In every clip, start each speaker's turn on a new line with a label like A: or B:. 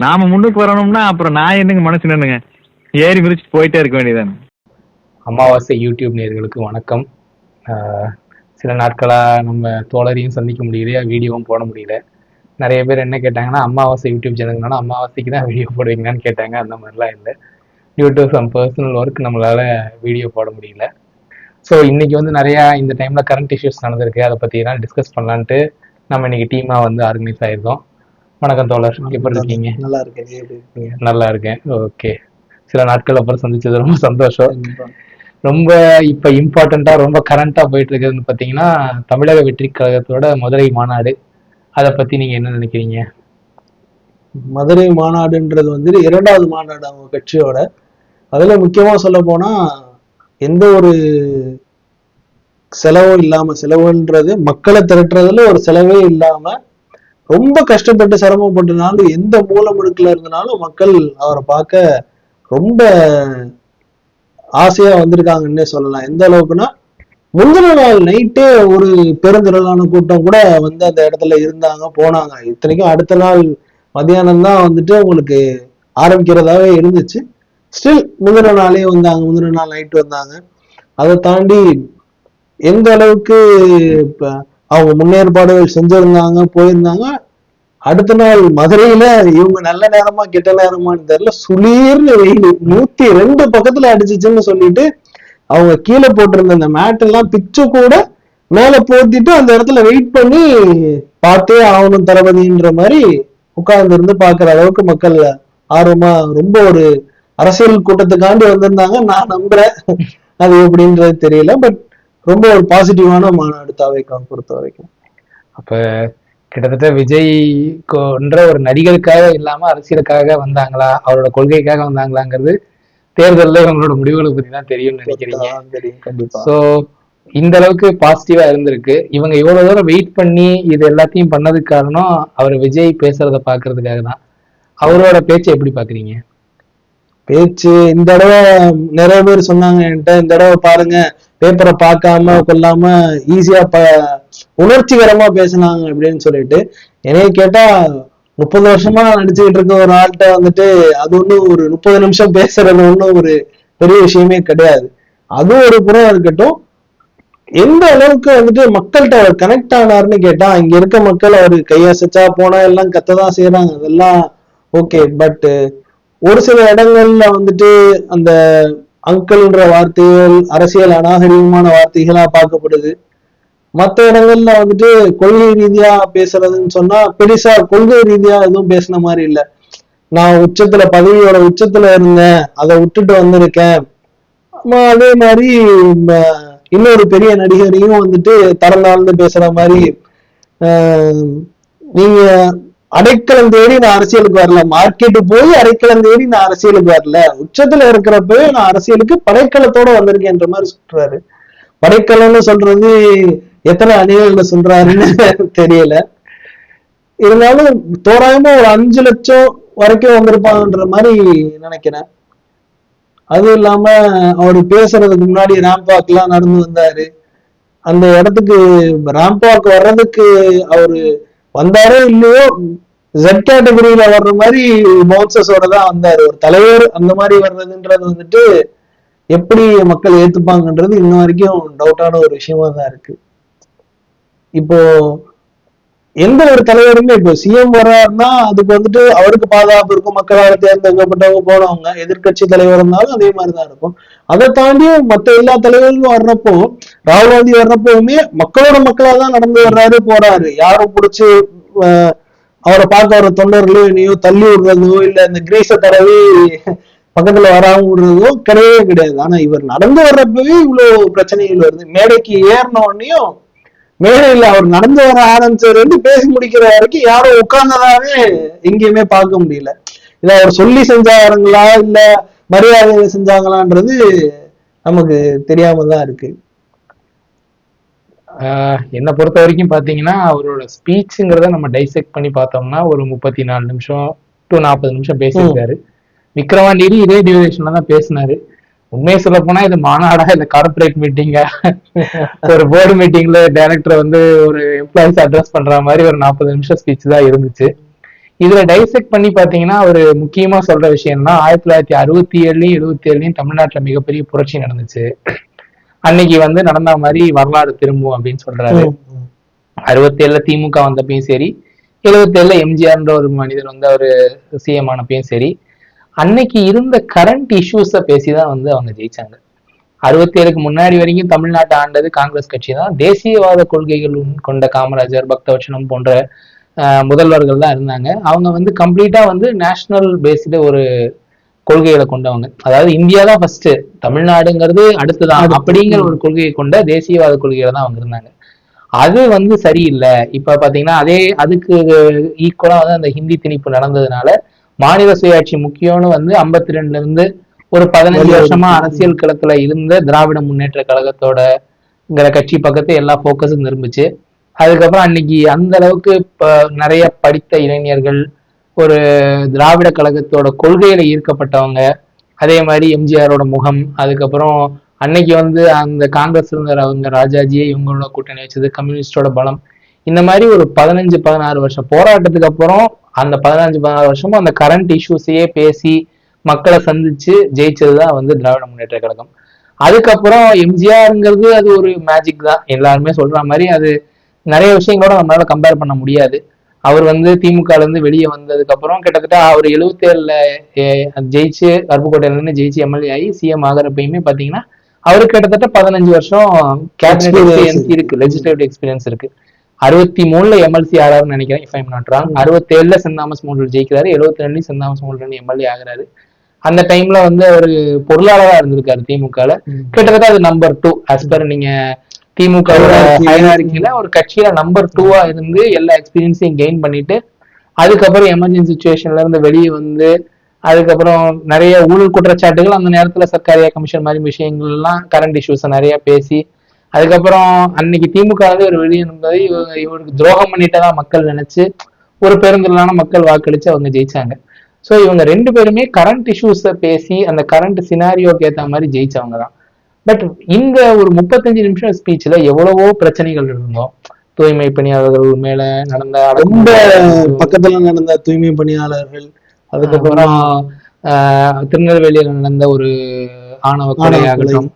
A: நாம முன்னுக்கு வரணும்னா அப்புறம் நான் என்னங்க மனசு நின்னுங்க? ஏறி மிதிச்சுட்டு போயிட்டே இருக்க வேண்டியதானே
B: அமாவாசை யூடியூப் நேர்களுக்கு வணக்கம். சில நாட்களாக நம்ம தோழரையும் சந்திக்க முடியலையா வீடியோவும் போட முடியல. நிறைய பேர் என்ன கேட்டாங்கன்னா அமாவாசை யூடியூப் சேனல்னால அமாவாசைக்கு தான் வீடியோ போடுவீங்களான்னு கேட்டாங்க. அந்த மாதிரிலாம் இல்லை. Due to some personal work நம்மளால வீடியோ போட முடியல. ஸோ இன்னைக்கு வந்து நிறையா இந்த டைம்ல கரண்ட் இஷ்யூஸ் நடந்திருக்கு. அதை பத்தி எல்லாம் டிஸ்கஸ் பண்ணலான்ட்டு நம்ம இன்னைக்கு டீமாக வந்து ஆர்கனைஸ் ஆகிருந்தோம் வணக்கம் தோழர். எப்படி இருக்கீங்க?
C: நல்லா இருக்கேன்.
B: நல்லா இருக்கேன். ஓகே. சில நாட்கள் அப்புறம் சந்திச்சது ரொம்ப சந்தோஷம். ரொம்ப இப்ப இம்பார்ட்டண்டா ரொம்ப கரண்டா போயிட்டு இருக்கிறதுன்னு பாத்தீங்கன்னா தமிழக வெற்றி கழகத்தோட மதுரை மாநாடு. அதை பத்தி நீங்க என்ன நினைக்கிறீங்க?
C: மதுரை மாநாடுன்றது வந்து இரண்டாவது மாநாடு அவங்க கட்சியோட. அதுல முக்கியமா சொல்ல போனா எந்த ஒரு செலவும் இல்லாம செலவுன்றது மக்களை திரட்டுறதுல ஒரு செலவே இல்லாம ரொம்ப கஷ்டப்பட்டு சிரமப்பட்டனாலும் எந்த மூல இருந்தனாலும் மக்கள் அவரை பார்க்க ரொம்ப ஆசையா வந்திருக்காங்கன்னே சொல்லலாம். எந்த அளவுக்குன்னா முந்தின நாள் நைட்டே ஒரு பெருந்திரளான கூட்டம் கூட வந்து அந்த இடத்துல இருந்தாங்க போனாங்க. இத்தனைக்கும் அடுத்த நாள் மதியானம் தான் வந்துட்டு உங்களுக்கு ஆரம்பிக்கிறதாவே இருந்துச்சு. ஸ்டில் முந்தின நாளே வந்தாங்க முந்தின நாள் நைட்டு வந்தாங்க. அதை தாண்டி எந்த அளவுக்கு இப்போ அவங்க முன்னேற்பாடுகள் செஞ்சிருந்தாங்க போயிருந்தாங்க. அடுத்த நாள் மதுரையில இவங்க நல்ல நேரமா கெட்ட நேரமான்னு தெரியல சுளீர்னு வெயில் நூத்தி ரெண்டு பக்கத்துல அடிச்சிச்சுன்னு சொல்லிட்டு அவங்க கீழே போட்டிருந்த அந்த மேட் எல்லாம் பிச்சு கூட மேல போத்திட்டு அந்த இடத்துல வெயிட் பண்ணி பார்த்தே ஆகணும் தளபதின்ற மாதிரி உட்கார்ந்து இருந்து பாக்குற அளவுக்கு மக்கள் ஆர்வமா ரொம்ப ஒரு அரசியல் கூட்டத்துக்காண்டி வந்திருந்தாங்க. நான் நம்புறேன். அது எப்படின்றது தெரியல. பட் ரொம்ப ஒரு பாசிட்டிவான மாநாடு தாவைக்காக பொறுத்த வரைக்கும்.
B: அப்ப கிட்டத்தட்ட விஜய் கொன்ற ஒரு நடிகருக்காக இல்லாம அரசியலுக்காக வந்தாங்களா? அவரோட கொள்கைக்காக வந்தாங்களாங்கிறது தேர்தல்ல இவங்களோட முடிவுகளை பத்தி தான் தெரியும்னு நினைக்கிறீங்க.
C: தெரியும் கண்டிப்பா.
B: சோ இந்த அளவுக்கு பாசிட்டிவா இருந்திருக்கு. இவங்க இவ்வளவு தூரம் வெயிட் பண்ணி இது எல்லாத்தையும் பண்ணதுக்கு காரணம் அவர் விஜய் பேசுறத பாக்குறதுக்காக தான். அவரோட பேச்சை எப்படி பாக்குறீங்க
C: பேச்சு இந்த தடவை நிறைய பேர் சொன்னாங்க என்கிட்ட இந்த தடவை பாருங்க பேப்பரை பார்க்காம கொள்ளாம ஈஸியா ப உணர்ச்சிகரமா பேசுனாங்க அப்படின்னு சொல்லிட்டு என்னைய கேட்டா முப்பது வருஷமா நடிச்சுக்கிட்டு இருக்க ஒரு ஆள்கிட்ட வந்துட்டு அது ஒண்ணும் ஒரு முப்பது நிமிஷம் பேசுறது ஒன்றும் ஒரு பெரிய விஷயமே கிடையாது. அது ஒரு புறம் இருக்கட்டும். எந்த அளவுக்கு வந்துட்டு மக்கள்கிட்ட அவர் கனெக்ட் ஆனாருன்னு கேட்டா இங்க இருக்க மக்கள் அவர் கையசைச்சா போனா எல்லாம் கத்ததான் செய்யறாங்க அதெல்லாம் ஓகே பட் ஒரு சில இடங்கள்ல வந்துட்டு அந்த அங்கிள்ன்ற வார்த்தைகள் அரசியல் அநாகரிகமான வார்த்தைகளா பார்க்கப்படுது. மற்ற இடங்கள்ல வந்துட்டு கொள்கை ரீதியா பேசுறதுன்னு சொன்னா பெருசா கொள்கை ரீதியா எதுவும் பேசின மாதிரி இல்ல. நான் உச்சத்துல பதவியோட உச்சத்துல இருந்தேன் அதை விட்டுட்டு வந்திருக்கேன். அதே மாதிரி இன்னொரு பெரிய நடிகரையும் வந்துட்டு தரந்தாழ்ந்து பேசுற மாதிரி ஆஹ், நீங்க அடைக்கலம் தேடி நான் அரசியலுக்கு வரல. மார்க்கெட்டு போய் அடைக்கலம் தேடி நான் அரசியலுக்கு வரல. உச்சத்துல இருக்கிறப்பவே நான் அரசியலுக்கு படைக்கலத்தோட வந்திருக்கேன்ற மாதிரி சொல்றாரு. படைக்கலம்னு சொல்றது எத்தனை அணிகள்ல சொல்றாருன்னு தெரியல. இருந்தாலும் தோராயமா ஒரு அஞ்சு லட்சம் வரைக்கும் வந்திருப்பாங்கன்ற மாதிரி நினைக்கிறேன். அதுவும் இல்லாம அவர் பேசுறதுக்கு முன்னாடி ரேம்பாக் எல்லாம் நடந்து வந்தாரு. அந்த இடத்துக்கு ராம்பாக் வர்றதுக்கு அவரு வந்தாரோ இல்லையோ ஜெட் கேட்டகரியில வர்ற மாதிரி பவுன்சஸோட தான் வந்தாரு. ஒரு தலைவர் அந்த மாதிரி வர்றதுன்றது வந்துட்டு எப்படி மக்கள் ஏத்துப்பாங்கன்றது இன்ன வரைக்கும் டவுட்டான ஒரு விஷயமா தான் இருக்கு. இப்போ எந்த ஒரு தலைவருமே இப்போ சிஎம் வர்றாருன்னா அதுக்கு வந்துட்டு அவருக்கு பாதுகாப்பு இருக்கும் மக்களால் தேர்ந்தெடுக்கப்பட்டவங்க போனவங்க எதிர்க்கட்சி தலைவர் இருந்தாலும் அதே மாதிரிதான் இருக்கும். அதை தாண்டியும் மத்த எல்லா தலைவர்களும் வர்றப்போ ராகுல் காந்தி வர்றப்பவுமே மக்களோட மக்களா தான் நடந்து வர்றாரு போறாரு. யாரும் பிடிச்சி அவரை பார்க்க வர தொண்டர்களோ இனியோ தள்ளி விடுறதோ இல்ல இந்த கிரீஸை தடவி பக்கத்துல வராம விடுறதோ கிடையவே கிடையாது. ஆனா இவர் நடந்து வர்றப்பவே இவ்வளவு பிரச்சனைகள் வருது. மேடைக்கு ஏறின உடனேயும் மேடையில் அவர் நடந்து வர ஆரம்பிச்சவர் வந்து பேசி முடிக்கிற வரைக்கும் யாரும் உட்கார்ந்ததாவே எங்கேயுமே பார்க்க முடியல. இல்ல அவர் சொல்லி செஞ்சாருங்களா? இல்ல மரியாதை செஞ்சாங்களான்றது நமக்கு தெரியாம தான் இருக்கு.
B: ஆஹ் என்னை பொறுத்த வரைக்கும் பாத்தீங்கன்னா அவரோட ஸ்பீச்சுங்கிறத நம்ம டைசெக்ட் பண்ணி பார்த்தோம்னா ஒரு முப்பத்தி நாலு நிமிஷம் டு நாற்பது நிமிஷம் பேசியிருக்காரு. விக்ரவாண்டிரி இதே டியூரேஷன்ல தான் பேசினாரு. உண்மையை சொல்ல போனா இது மாநாடா? இல்ல கார்பரேட் மீட்டிங்கா ஒரு போர்டு மீட்டிங்ல டைரக்டர் வந்து ஒரு எம்ப்ளாயிஸ் அட்ரஸ் பண்ற மாதிரி ஒரு நாற்பது நிமிஷம் ஸ்பீச் தான் இருந்துச்சு. இதுல டைசெக்ட் பண்ணி பாத்தீங்கன்னா ஒரு முக்கியமா சொல்ற விஷயம்னா ஆயிரத்தி தொள்ளாயிரத்தி அறுபத்தி ஏழுலயும் எழுபத்தி ஏழுலயும் தமிழ்நாட்டுல மிகப்பெரிய புரட்சி நடந்துச்சு. அன்னைக்கு வந்து நடந்த மாதிரி வரலாறு திரும்பும் அப்படின்னு சொல்றாரு. அறுபத்தி ஏழுல திமுக வந்தப்பையும் சரி எழுபத்தி ஏழுல எம்ஜிஆர்ன்ற ஒரு மனிதர் வந்து அவரு சிஎம் ஆனப்பையும் சரி அன்னைக்கு இருந்த கரண்ட் இஷ்யூஸ பேசிதான் வந்து அவங்க ஜெயிச்சாங்க. அறுபத்தி ஏழுக்கு முன்னாடி வரைக்கும் தமிழ்நாட்டை ஆண்டது காங்கிரஸ் கட்சி தான். தேசியவாத கொள்கைகள் கொண்ட காமராஜர் பக்தவச்சனம் போன்ற முதல்வர்கள் தான் இருந்தாங்க. அவங்க வந்து கம்ப்ளீட்டா வந்து நேஷனல் பேஸ்டு ஒரு கொள்கைகளை கொண்டவங்க. அதாவது இந்தியா தான் ஃபர்ஸ்ட் தமிழ்நாடுங்கிறது அடுத்துதான் அப்படிங்கிற ஒரு கொள்கையை கொண்ட தேசியவாத கொள்கையில தான் அவங்க இருந்தாங்க. அது வந்து சரியில்லை. இப்ப பாத்தீங்கன்னா அதே அதுக்கு ஈக்குவலா வந்து அந்த ஹிந்தி திணிப்பு நடந்ததுனால மாநில சுயாட்சி முக்கியம்னு வந்து 52 ரெண்டுல இருந்து ஒரு பதினஞ்சு வருஷமா அரசியல் களத்துல இருந்த திராவிட முன்னேற்ற கழகத்தோடங்கிற கட்சி பக்கத்து எல்லா ஃபோக்கஸும் திரும்பிச்சு அதுக்கப்புறம் அன்னைக்கு அந்த அளவுக்கு நிறைய படித்த இளைஞர்கள் ஒரு திராவிட கழகத்தோட கொள்கையில ஈர்க்கப்பட்டவங்க அதே மாதிரி எம்ஜிஆரோட முகம் அதுக்கப்புறம் அன்னைக்கு வந்து அந்த காங்கிரஸ் இருந்த அவங்க ராஜாஜியே இவங்களோட கூட்டணி வச்சது கம்யூனிஸ்டோட பலம் இந்த மாதிரி ஒரு பதினஞ்சு பதினாறு வருஷம் போராட்டத்துக்கு அப்புறம் அந்த பதினஞ்சு பதினாறு வருஷமும் அந்த கரண்ட் இஷ்யூஸையே பேசி மக்களை சந்திச்சு ஜெயிச்சதுதான் வந்து திராவிட முன்னேற்ற கழகம். அதுக்கப்புறம் எம்ஜிஆருங்கிறது அது ஒரு மேஜிக் தான். எல்லாருமே சொல்ற மாதிரி அது நிறைய விஷயங்களோட நம்மளால கம்பேர் பண்ண முடியாது. அவர் வந்து திமுக ல இருந்து வெளியே வந்ததுக்கு அப்புறம் கிட்டத்தட்ட அவர் எழுபத்தி ஏழுல ஜெயிச்சு அருப்புக்கோட்டையில இருந்து ஜெயிச்சு எம்எல்ஏ ஆகி சிஎம் ஆகிறப்பயுமே பாத்தீங்கன்னா அவருக்கு கிட்டத்தட்ட பதினஞ்சு வருஷம் கேபினட் எக்ஸ்பீரியன்ஸ் இருக்கு. லெஜிஸ்லேட்டிவ் எக்ஸ்பீரியன்ஸ் இருக்கு. அறுபத்தி மூணுல எம்எல்சி ஆறாருன்னு நினைக்கிறேன் இஃப் ஐம் நாட் ராங் அறுபத்தி ஏழுல சென்ட் தாமஸ் மூன்று ஜெயிக்கிறாரு. எழுபத்தி ரெண்டுலயும் சென்ட் தாமஸ் மூன்று எம்எல்ஏ ஆகுறாரு. அந்த டைம்ல வந்து அவர் பொருளாளரா இருந்திருக்காரு திமுகல. கிட்டத்தட்ட அது நம்பர் டூ as per நீங்க திமுக ஒரு கட்சியில நம்பர் டூவா இருந்து எல்லா எக்ஸ்பீரியன்ஸையும் கெயின் பண்ணிட்டு அதுக்கப்புறம் எமர்ஜென்சி சுச்சுவேஷன்ல இருந்து வெளியே வந்து அதுக்கப்புறம் நிறைய ஊழல் குற்றச்சாட்டுகள் அந்த நேரத்துல சர்க்காரியா கமிஷன் மாதிரி விஷயங்கள் எல்லாம் கரண்ட் இஷ்யூஸ் நிறைய பேசி அதுக்கப்புறம் அன்னைக்கு திமுக வந்து ஒரு வெளியே இருந்தது இவ- இவருக்கு துரோகம் பண்ணிட்டதா மக்கள் நினைச்சு ஒரு பெருந்திரளான மக்கள் வாக்களிச்சு அவங்க ஜெயிச்சாங்க. சோ இவங்க ரெண்டு பேருமே கரண்ட் இஷ்யூஸ பேசி அந்த கரண்ட் சினாரியோக்கு ஏத்த மாதிரி ஜெயிச்சவங்க தான் பட் இந்த ஒரு முப்பத்தஞ்சு நிமிஷம் ஸ்பீச்ல எவ்வளவோ பிரச்சனைகள் இருந்தோம் தூய்மை பணியாளர்கள் மேல நடந்த
C: ரொம்ப பக்கத்துல நடந்த தூய்மை பணியாளர்கள் அதுக்கப்புறம்
B: திருநெல்வேலியில நடந்த ஒரு ஆணவ கொலையாகட்டும்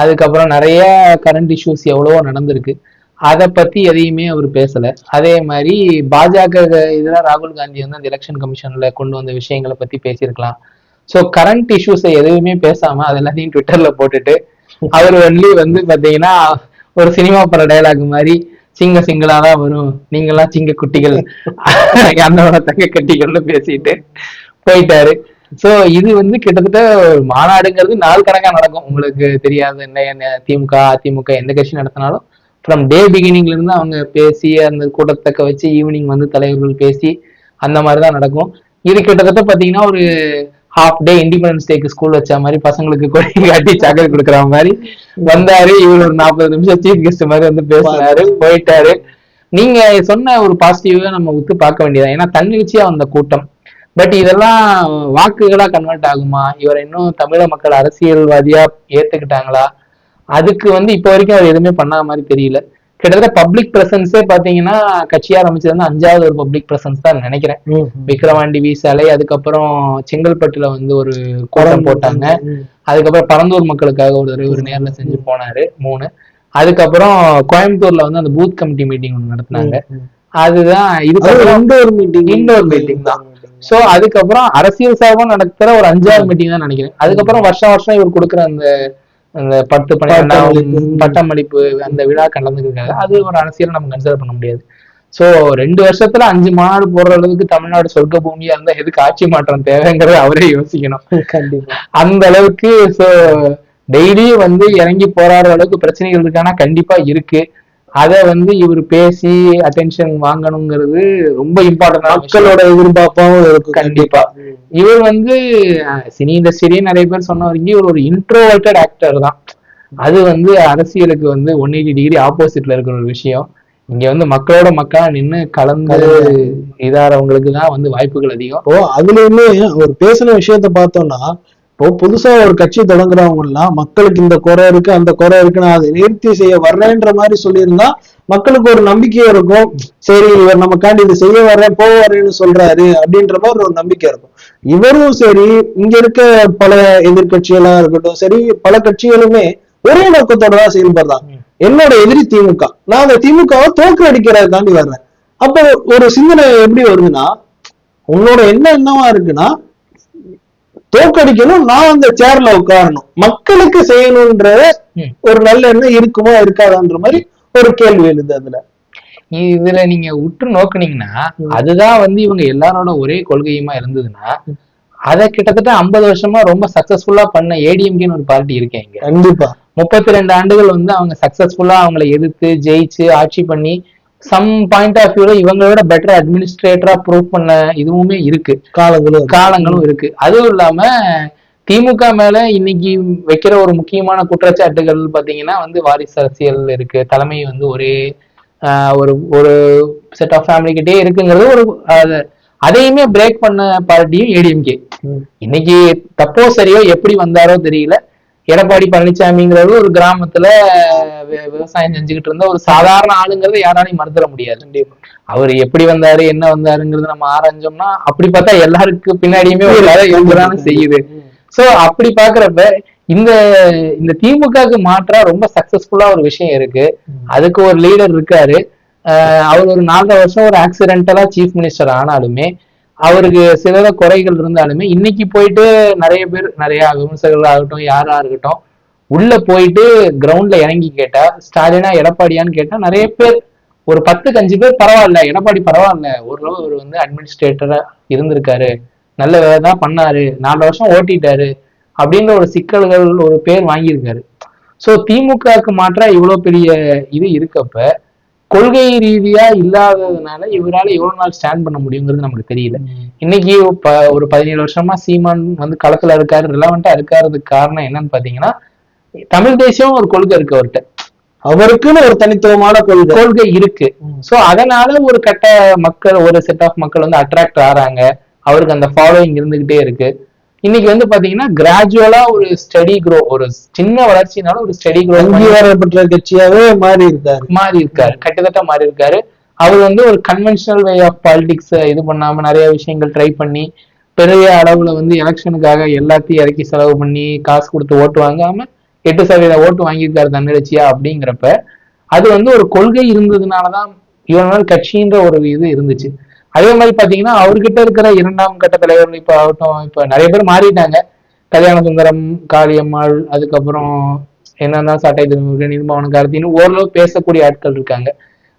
B: அதுக்கப்புறம் நிறைய கரண்ட் இஷ்யூஸ் எவ்வளவோ நடந்திருக்கு. அதை பத்தி எதையுமே அவர் பேசல. அதே மாதிரி பாஜக இதுல ராகுல் காந்தி வந்து அந்த எலெக்ஷன் கமிஷன்ல கொண்டு வந்த விஷயங்களை பத்தி பேசியிருக்கலாம். சோ கரண்ட் இஷ்யூஸை எதுவுமே பேசாம அது எல்லாத்தையும் ட்விட்டர்ல போட்டுட்டு அவர் ஒன்லி வந்து பாத்தீங்கன்னா ஒரு சினிமா பட டயலாக் மாதிரி சிங்க சிங்களா தான் வரும். நீங்கெல்லாம் சிங்க குட்டிகள். அண்ணனோட தங்க கட்டிகள்னு பேசிட்டு போயிட்டாரு. சோ இது வந்து கிட்டத்தட்ட ஒரு மாநாடுங்கிறது நாள் கணக்கா நடக்கும். உங்களுக்கு தெரியாது என்ன என்ன திமுக அதிமுக எந்த கட்சி நடத்தினாலும். ஃப்ரம் டே பிகினிங்ல இருந்து அவங்க பேசி அந்த கூட்டத்தக்க வச்சு ஈவினிங் வந்து தலைவர்கள் பேசி அந்த மாதிரி தான் நடக்கும். இது கிட்டத்தட்ட பாத்தீங்கன்னா ஒரு ஹாஃப் டே இண்டிபெண்டன்ஸ் டேக்கு ஸ்கூல் வச்ச மாதிரி பசங்களுக்கு கொடி காட்டி சாக்லேட் கொடுக்குற மாதிரி. வந்தாரு இவர் ஒரு நாற்பது நிமிஷம் சீஃப் கெஸ்ட் மாதிரி வந்து பேசினாரு போயிட்டாரு. நீங்க சொன்ன ஒரு பாசிட்டிவா நம்ம உத்து பார்க்க வேண்டியதா ஏன்னா தன்னிச்சையா வந்த கூட்டம். பட் இதெல்லாம் வாக்குகளா கன்வெர்ட் ஆகுமா? இவர் இன்னும் தமிழக மக்கள் அரசியல்வாதியா ஏத்துக்கிட்டாங்களா? அதுக்கு வந்து இப்போ வரைக்கும் அவர் எதுவுமே பண்ணாத மாதிரி தெரியல. கிட்டத்தட்ட பப்ளிக் பிரசன்ஸே பாத்தீங்கன்னா கட்சி ஆரம்பிச்சது வந்து அஞ்சாவது ஒரு பப்ளிக் பிரசன்ஸ் தான் நினைக்கிறேன். விக்ரவாண்டி வி சாலை அதுக்கப்புறம் செங்கல்பட்டுல வந்து ஒரு கூட்டம் போட்டாங்க. அதுக்கப்புறம் பரந்தூர் மக்களுக்காக ஒரு தடவை ஒரு நேர்ல செஞ்சு போனாரு மூணு. அதுக்கப்புறம் கோயம்புத்தூர்ல வந்து அந்த பூத் கமிட்டி மீட்டிங் ஒன்று நடத்தினாங்க. அதுதான் இதுக்கப்புறம்
C: இண்டோர் மீட்டிங்
B: Indoor meeting. தான். சோ அதுக்கப்புறம் அரசியல் சார்பா நடத்துற ஒரு அஞ்சாறு மீட்டிங் தான் நினைக்கிறேன். அதுக்கப்புறம் வருஷம் வருஷம் இவர் கொடுக்குற அந்த அந்த பத்து பன்னிரெண்டாம்
C: பட்டமளிப்பு.
B: அந்த விழா கலந்துருக்காங்க அது ஒரு அரசியல் நம்ம கன்சிடர் பண்ண முடியாது. சோ ரெண்டு வருஷத்துல அஞ்சு மாநாடு போடுற அளவுக்கு தமிழ்நாடு சொர்க்க பூமியா இருந்தா எதுக்கு ஆட்சி மாற்றம் தேவைங்கிறத அவரே யோசிக்கணும்.
C: கண்டிப்பா.
B: அந்த அளவுக்கு சோ டெய்லியும் வந்து இறங்கி போராடுற அளவுக்கு பிரச்சனைகள் இருக்கானா? கண்டிப்பா இருக்கு. அத வந்து இவர் பேசி அட்டென்ஷன் வாங்கணுங்கிறது ரொம்ப இம்பார்ட்டன்டான
C: மக்களோட எதிர்பார்ப்பாவும் இருக்கும்
B: கண்டிப்பா. இவர் வந்து சினி இண்டஸ்ட்ரியிலேயே நிறைய பேர் சொன்ன வரைக்கும் இவர் ஒரு இன்ட்ரோவர்டட் ஆக்டர் தான். அது வந்து அரசியலுக்கு வந்து ஒன் எயிட்டி டிகிரி ஆப்போசிட்ல இருக்கிற ஒரு விஷயம். இங்க வந்து மக்களோட மக்களா நின்னு கலந்து இதாரவங்களுக்கு தான் வந்து வாய்ப்புகள் அதிகம்.
C: இப்போ அதுலயுமே அவர் பேசின விஷயத்த பார்த்தோம்னா இப்போ புதுசா ஒரு கட்சி தொடங்குறவங்க எல்லாம் மக்களுக்கு இந்த குறை இருக்கு அந்த குறை இருக்கு நான் அதை நிவர்த்தி செய்ய வர்றேன்ற மாதிரி சொல்லியிருந்தா மக்களுக்கு ஒரு நம்பிக்கை இருக்கும். சரி இவர் நமக்காண்டி இது செய்ய வர்றேன் போக வர்றேன்னு சொல்றாரு அப்படின்ற மாதிரி ஒரு நம்பிக்கை இருக்கும். இவரும் சரி இங்க இருக்க பல எதிர்கட்சிகளா இருக்கட்டும் சரி பல கட்சிகளுமே ஒரே நோக்கத்தோட தான் செயல்படுறாங்க. என்னோட எதிரி திமுக. நான் அந்த திமுகவை தோற்கடிக்கிறதுக்காண்டி வர்றேன். அப்போ ஒரு சிந்தனை எப்படி வருதுன்னா உன்னோட எண்ணம் என்னவா இருக்குன்னா தோற்கடிக்கணும் நான் அந்த சேர்ல உட்காரணும். மக்களுக்கு செய்யணும்ன்ற. ஒரு நல்ல எண்ணம் இருக்குமா இருக்காதான்ற மாதிரி ஒரு கேள்வி எழுது அதுல.
B: இதுல நீங்க உற்று நோக்குனீங்கன்னா அதுதான் வந்து இவங்க எல்லாரோட ஒரே கொள்கையுமா இருந்ததுன்னா அத கிட்டத்தட்ட ஐம்பது வருஷமா ரொம்ப சக்சஸ்ஃபுல்லா பண்ண ஏடிஎம்கேன்னு ஒரு பார்ட்டி இருக்கேன் இங்க.
C: கண்டிப்பா.
B: முப்பத்தி ரெண்டு ஆண்டுகள் வந்து அவங்க சக்சஸ்ஃபுல்லா அவங்கள எதிர்த்து ஜெயிச்சு ஆட்சி பண்ணி சம் பாயிண்ட் ஆஃப் வியூல இவங்களோட பெட்டர் அட்மினிஸ்ட்ரேட்டரா ப்ரூவ் பண்ண இதுவுமே இருக்கு.
C: காலங்களும்.
B: காலங்களும் இருக்கு. அதுவும் இல்லாம திமுக மேல இன்னைக்கு வைக்கிற ஒரு முக்கியமான குற்றச்சாட்டுகள் பாத்தீங்கன்னா வந்து வாரிசு அரசியல் இருக்கு. தலைமை வந்து ஒரே ஒரு ஒரு செட் ஆஃப் ஃபேமிலி கிட்டே இருக்குங்கிறது ஒரு அது- அதையுமே பிரேக் பண்ண பார்ட்டியும் ஏடிஎம்கே. இன்னைக்கு தப்போ சரியோ எப்படி வந்தாரோ தெரியல. எடப்பாடி பழனிசாமிங்கிறது ஒரு கிராமத்துல விவசாயம் செஞ்சுக்கிட்டு இருந்த ஒரு சாதாரண ஆளுங்கிறத யாராலையும் மறுத்துட முடியாது. அவர் எப்படி வந்தாரு என்ன வந்தாருங்கிறது நம்ம ஆராய்ஞ்சோம்னா அப்படி பார்த்தா எல்லாருக்கு பின்னாடியுமே ஒரு வேலை இருக்கதானே செய்யுது. சோ அப்படி பாக்குறப்ப இந்த இந்த திமுகவுக்கு மாற்றா ரொம்ப சக்சஸ்ஃபுல்லா ஒரு விஷயம் இருக்கு. அதுக்கு ஒரு லீடர் இருக்காரு. ஆஹ் அவர் ஒரு நாலரை வருஷம் ஒரு ஆக்சிடென்டலா சீஃப் மினிஸ்டர் ஆனாலுமே அவருக்கு சில குறைகள் இருந்தாலுமே இன்னைக்கு போயிட்டு நிறைய பேர் நிறைய விமர்சகர்கள் ஆகட்டும் யாரா இருக்கட்டும் உள்ள போயிட்டு கிரவுண்ட்ல இறங்கி கேட்டா ஸ்டாலினா எடப்பாடியான்னு கேட்டா நிறைய பேர் ஒரு பத்துக்கு அஞ்சு பேர் பரவாயில்ல எடப்பாடி பரவாயில்ல ஓரளவு அவர் வந்து அட்மினிஸ்ட்ரேட்டரா இருந்திருக்காரு நல்ல வேலை தான் பண்ணாரு நாலு வருஷம் ஓட்டிட்டாரு அப்படின்ற ஒரு சிக்கல்கள் ஒரு பேர் வாங்கியிருக்காரு. ஸோ திமுகவுக்கு மாற்ற இவ்வளோ பெரிய இது இருக்கப்ப கொள்கை ரீதியா இல்லாததுனால இவரால எவ்வளவு நாள் ஸ்டாண்ட் பண்ண முடியுங்கிறது நமக்கு தெரியல. இன்னைக்கு ஒரு பதினேழு வருஷமா சீமான் வந்து களத்துல இருக்காரு ரிலவெண்டா இருக்காததுக்கு காரணம் என்னன்னு பாத்தீங்கன்னா தமிழ் தேசியம் ஒரு கொள்கை இருக்கு அவர்கிட்ட.
C: அவருக்குன்னு ஒரு தனித்துவமான கொள்கை.
B: கொள்கை இருக்கு. சோ அதனால ஒரு கட்ட மக்கள் ஒரு செட் ஆஃப் மக்கள் வந்து அட்ராக்ட் ஆறாங்க. அவருக்கு அந்த ஃபாலோயிங் இருந்துகிட்டே இருக்கு. இன்னைக்கு வந்து பாத்தீங்கன்னா கிராஜுவலா ஒரு ஸ்டடி க்ரோ ஒரு சின்ன வளர்ச்சினாலும் ஒரு ஸ்டடி க்ரோ
C: அங்கீகாரப்பட்ட கட்சியாவே மாறி இருக்காரு
B: மாறி இருக்காரு கிட்டத்தட்ட மாறி இருக்காரு அவர் வந்து ஒரு கன்வென்ஷனல் வே ஆஃப் பாலிடிக்ஸ் இது பண்ணாம நிறைய விஷயங்கள் ட்ரை பண்ணி பெரிய அளவுல வந்து எலெக்ஷனுக்காக எல்லாத்தையும் இறக்கி செலவு பண்ணி காசு கொடுத்து ஓட்டு வாங்காம எட்டு சதவீத ஓட்டு வாங்கியிருக்காரு தன்னெழுச்சியா அப்படிங்கிறப்ப அது வந்து ஒரு கொள்கை இருந்ததுனாலதான் இவ்வளவு நாள் கட்சின்ற ஒரு இது இருந்துச்சு. அதே மாதிரி பாத்தீங்கன்னா அவர்கிட்ட இருக்கிற இரண்டாம் கட்ட தலைவர்கள் இப்ப ஆகட்டும் இப்ப நிறைய பேர் மாறிட்டாங்க. கல்யாண சுந்தரம் காளியம்மாள் அதுக்கப்புறம் என்னன்னா சாட்டை திருமுருகன் நிர்மாவனம் கார்த்தின்னு ஓரளவு பேசக்கூடிய ஆட்கள் இருக்காங்க.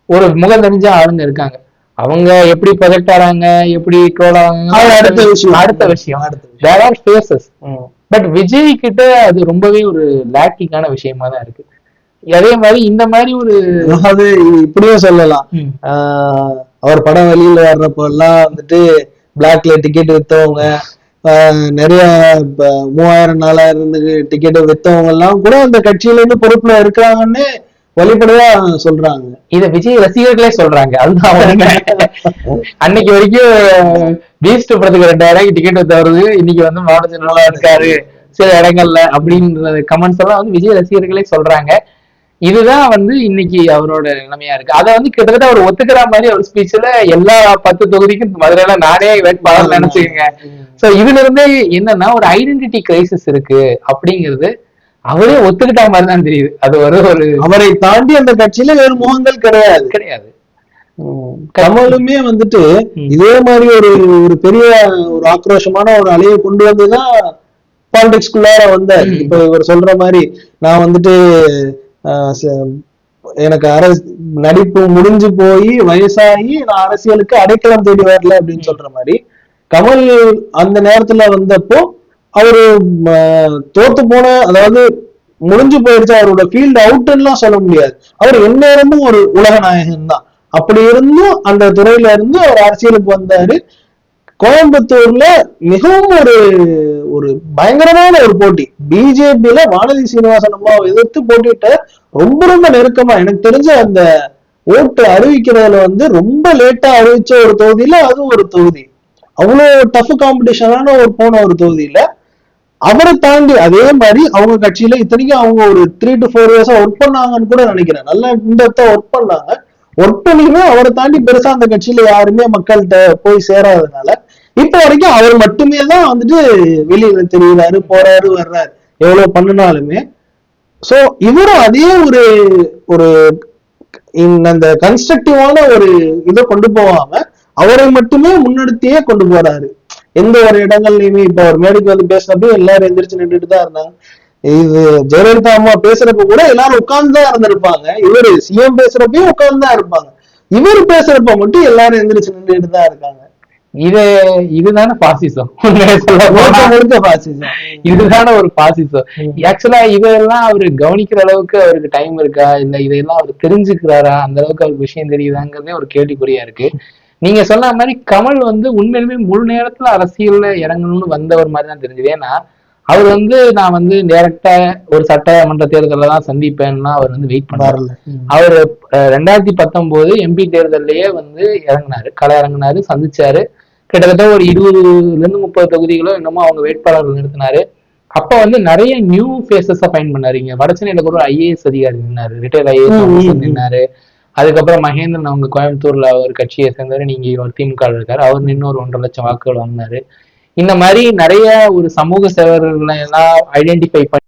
B: ஒரு முகம் தெரிஞ்ச ஆளுங்க இருக்காங்க. அவங்க எப்படி ப்ரொஜெக்ட் ஆறாங்க எப்படி ட்ரோல்
C: அது அடுத்த விஷயம்.
B: அடுத்த விஷயம். There are phases but Vijay கிட்ட அது ரொம்பவே ஒரு லேக்கிங்கான விஷயமா தான் இருக்கு. அதே மாதிரி இந்த மாதிரி ஒரு
C: அதாவது இப்படியும் சொல்லலாம். அவர் படம் வெளியில வர்றப்போ எல்லாம் வந்துட்டு பிளாக்ல டிக்கெட் வித்தவங்க நிறைய மூவாயிரம் நாலாயிரம் டிக்கெட் வித்தவங்க எல்லாம் கூட அந்த கட்சியில இருந்து பொறுப்புல இருக்கிறாங்கன்னு வெளிப்படையா சொல்றாங்க.
B: இத விஜய் ரசிகர்களே சொல்றாங்க. அதுதான் அன்னைக்கு வரைக்கும் பீஸ்ட் படத்துக்கு ரெண்டாயிரம் டிக்கெட் வித்து வருது இன்னைக்கு வந்து மாவட்ட நல்லா இருக்காரு சில இடங்கள்ல அப்படின்ற கமெண்ட்ஸ் எல்லாம் வந்து விஜய் ரசிகர்களே சொல்றாங்க. இதுதான் வந்து இன்னைக்கு அவரோட நிலைமையா இருக்கு. அதை வந்து கிட்டத்தட்ட அவர் ஒத்துக்கிற மாதிரி ஒரு ஸ்பீச்ல எல்லா பத்து தொகுதிக்கும் மதுரையில நானே வேட்பாளர் நினைச்சுக்கங்க. சோ இதுல இருந்தே என்னன்னா ஒரு ஐடென்டிட்டி கிரைசிஸ் இருக்கு அப்படிங்கிறது அவரே ஒத்துக்கிட்ட மாதிரி தான் தெரியுது. அது ஒரு ஒரு
C: அவரை தாண்டி அந்த கட்சியில வேறு முகங்கள் கிடையாது.
B: கிடையாது.
C: கமலுமே வந்துட்டு. இதே மாதிரி ஒரு ஒரு பெரிய ஒரு ஆக்ரோஷமான ஒரு அலையை கொண்டு வந்துதான் பாலிடிக்ஸ்குள்ளார வந்தார்.
B: ம்.
C: இப்ப இவர் சொல்ற மாதிரி நான் வந்துட்டு எனக்கு அரசு நடிப்பு முடிஞ்சு போய் வயசாகி நான் அரசியலுக்கு அடைக்கலம் தேடி வரல அப்படின்னு சொல்ற மாதிரி கமல் அந்த நேரத்துல வந்தப்போ அவரு தோத்து போன அதாவது முடிஞ்சு போயிடுச்சு அவரோட ஃபீல்டு அவுட்லாம் சொல்ல முடியாது. அவர் எந்நேரமும் ஒரு உலக நாயகன் தான். அப்படி இருந்தும் அந்த துறையில இருந்து அவர் அரசியலுக்கு வந்தாரு. கோயம்புத்தூர்ல மிகவும் ஒரு ஒரு பயங்கரமான ஒரு போட்டி. பிஜேபியில வானதி சீனிவாசன் அம்மாவை எதிர்த்து போட்டிட்ட ரொம்ப ரொம்ப நெருக்கமா எனக்கு தெரிஞ்ச அந்த ஓட்டு அறிவிக்கிறதுல வந்து ரொம்ப லேட்டா அறிவிச்ச ஒரு தொகுதியில அதுவும் ஒரு தொகுதி. அவ்வளோ டஃப் காம்படிஷனான ஒரு போன ஒரு தொகுதியில அவரை தாண்டி அதே மாதிரி அவங்க கட்சியில இத்தனைக்கும் அவங்க ஒரு த்ரீ டு ஃபோர் இயர்ஸா ஒர்க் பண்ணாங்கன்னு கூட நினைக்கிறேன். நல்லா இந்த ஒர்க் பண்ணாங்க. ஒர்க் பண்ணியுமே அவரை தாண்டி பெருசா அந்த கட்சியில யாருமே மக்கள்கிட்ட போய் சேராதனால இப்ப வரைக்கும் அவர் மட்டுமே தான் வந்துட்டு வெளியில தெரியுறாரு போறாரு வர்றாரு. எவ்வளவு பண்ணினாலுமே. சோ இவரும் அதே ஒரு ஒரு இந்த அந்த கன்ஸ்ட்ரக்டிவான ஒரு இதை கொண்டு போவாம அவரை மட்டுமே முன்னெடுத்தியே கொண்டு போறாரு. எந்த ஒரு இடங்கள்லயுமே இப்ப அவர் மேடைக்கு வந்து பேசுறப்ப எல்லாரும் எந்திரிச்சு நின்றுட்டு தான் இருந்தாங்க. இது ஜெயலலிதா அம்மா பேசுறப்ப கூட எல்லாரும் உட்கார்ந்து தான் இருந்திருப்பாங்க. இவரு சிஎம் பேசுறப்பயும் உட்கார்ந்து தான் இருப்பாங்க. இவர் பேசுறப்ப மட்டும் எல்லாரும் எந்திரிச்சு நின்றுட்டு தான் இருக்காங்க.
B: இது இதுதானே பாசிசம் இதுதானே ஒரு பாசிசம் ஆக்சுவலா இதெல்லாம் அவரு கவனிக்கிற அளவுக்கு அவருக்கு டைம் இருக்கா? இல்ல இதெல்லாம் அவர் தெரிஞ்சுக்கிறாரா? அந்த அளவுக்கு அவருக்கு விஷயம் தெரியுதாங்கிறதே ஒரு கேள்விக்குறியா இருக்கு. நீங்க சொன்ன மாதிரி கமல் வந்து உண்மையிலுமே முழு நேரத்துல அரசியல்ல இறங்கணும்னு வந்தவர் மாதிரி தான் தெரிஞ்சது. ஏன்னா அவர் வந்து நான் வந்து டைரக்டா ஒரு சட்டமன்ற தேர்தலில் தான் சந்திப்பேன்னா அவர் வந்து வெயிட் பண்ணாரு அவர் ரெண்டாயிரத்தி பத்தொன்பது எம்பி தேர்தல்லையே வந்து இறங்குனாரு. களை இறங்குனாரு சந்திச்சாரு. கிட்டத்தட்ட ஒரு இருபதுல இருந்து முப்பது தொகுதிகளோ என்னமோ அவங்க வேட்பாளர்கள் நிறுத்தினாரு. அப்ப வந்து நிறைய நியூ ஃபேஸஸ ஃபைன் பண்ணாரு. இங்க வடசென்னையில கூட ஐஏஎஸ் அதிகாரி நின்னாரு. Retired IAS. நின்னாரு. அதுக்கப்புறம் மகேந்திரன் அவங்க கோயம்புத்தூர்ல ஒரு கட்சியை சேர்ந்தவர். நீங்க ஒரு திமுக இருக்காரு. அவர் நின்று ஒரு ஒன்றரை லட்சம் வாக்குகள் வாங்கினாரு. இந்த மாதிரி நிறைய ஒரு சமூக சேவர்களை எல்லாம் ஐடென்டிஃபை பண்ணி